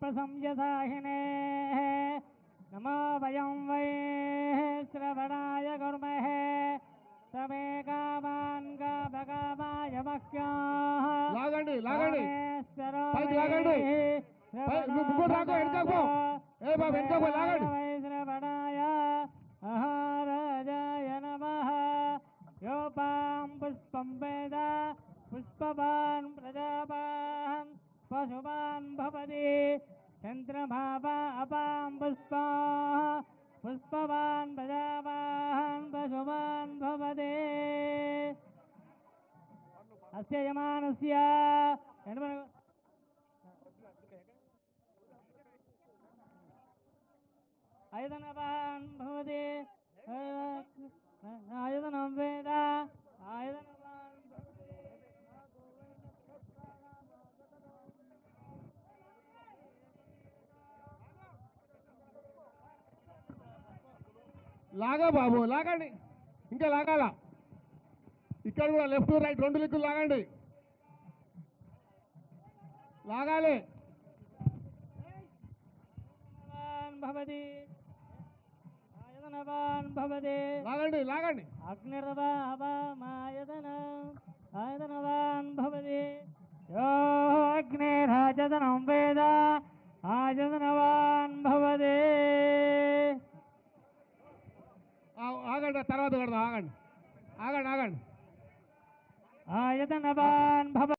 प्रसंयसाहिने नमो वयं वै श्रवणाय कुर्महे समे कामान् कामकामाय मह्याः లాగండి లాగండి రామేశ్వరో పైకి లాగండి. వై పై- నువ్వు ముగ్గురు రాకు, వెనకకు పో. ఏ బాబు, వెనకకు పో, లాగండి. వై శ్రవణాయ మహారాజాయ నమః యోపాం పుష్పం వేద పుష్పవాన్ ప్రజాపాన్ शुभां भवति चन्द्रभावा अपां पुष्पाः पुष्पवान् प्रजावान् पशुवान् भवते अस्य यमानस्य ऐदनवान् भवति లాగా బాబు లాగండి. ఇంకా లాగాల? ఇక్కడ కూడా లెఫ్ట్ రైట్ రెండు లిక్కులు లాగండి. లాగాలి. భవతి. భవతి. లాగండి లాగండి. అగ్నిరవాయదన ఆయదనవాన్ భవతి. యో అగ్నిరాజదనం వేద. ఆయదనవా ఆగండి తర్వాత పెడదాం ఆగండి. ఆగండి ఆగండి. ఆయతన భవ